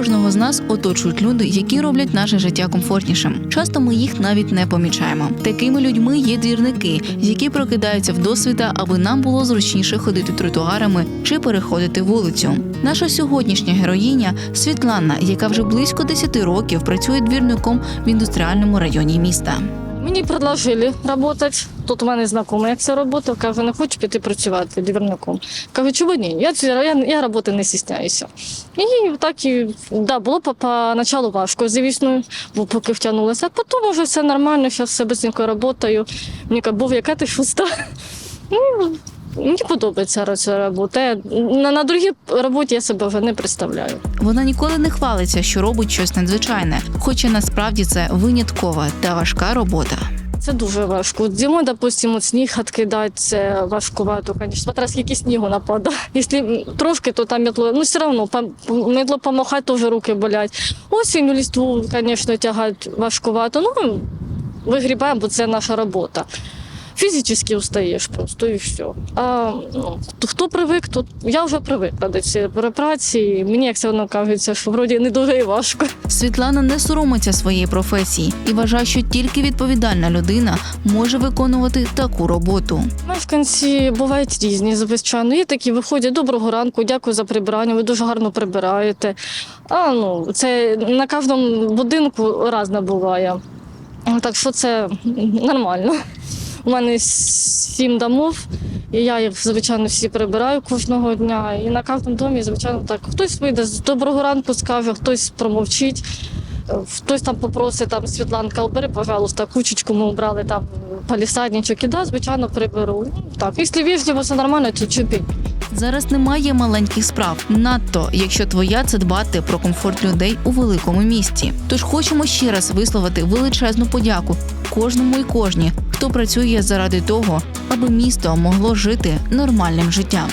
Кожного з нас оточують люди, які роблять наше життя комфортнішим. Часто ми їх навіть не помічаємо. Такими людьми є двірники, які прокидаються в досвіта, аби нам було зручніше ходити тротуарами чи переходити вулицю. Наша сьогоднішня героїня Світлана, яка вже близько 10 років працює двірником в індустріальному районі міста. Мені предложили працювати. Тут у мене знайомий, як це робота, каже, не хочу піти працювати двірником. Кажу, чому ні? Я, я, я роботи не стісняюся. І так і да, було по- поначалу важко, звісно, бо поки втягнулася. А потім вже все нормально, зараз все безненько роботою. Мені каже, був яка ти шуста. Ну, Мені подобається ця робота. На, на другій роботі я себе вже не представляю. Вона ніколи не хвалиться, що робить щось надзвичайне, хоча насправді це виняткова та важка робота. Це дуже важко. Зимою, допустимо, сніг відкидати, це важкувато, звісно. Смотря скільки снігу нападає. Якщо трошки, то там метло, ну все одно, метло помахати, теж руки болять. Осінню ліству, звісно, тягати важкувато. Ну, вигрібаємо, бо це наша робота. Фізично устаєш просто і все. А ну, хто- привик, то я вже привикла до цієї праці. і Мені, як все одно кажеться, що вроді не дуже і важко. Світлана не соромиться своєї професії і вважає, що тільки відповідальна людина може виконувати таку роботу. Мешканці бувають різні, звичайно. Є такі виходять доброго ранку, дякую за прибирання. Ви дуже гарно прибираєте. А ну це на кожному будинку разне буває. Так що це нормально. У мене сім домов, і я їх звичайно всі прибираю кожного дня. І на кожному домі, звичайно, так хтось вийде з доброго ранку, скаже, хтось промовчить. Хтось там попросить там Світланка, убери, пожалуйста, кучечку ми убрали там палісадничок. І да, звичайно, приберу. Ну, Так, якщо вежливо, все нормально, то чупі. Зараз немає маленьких справ, надто якщо твоя це дбати про комфорт людей у великому місті. Тож хочемо ще раз висловити величезну подяку кожному і кожній, хто працює заради того, аби місто могло жити нормальним життям.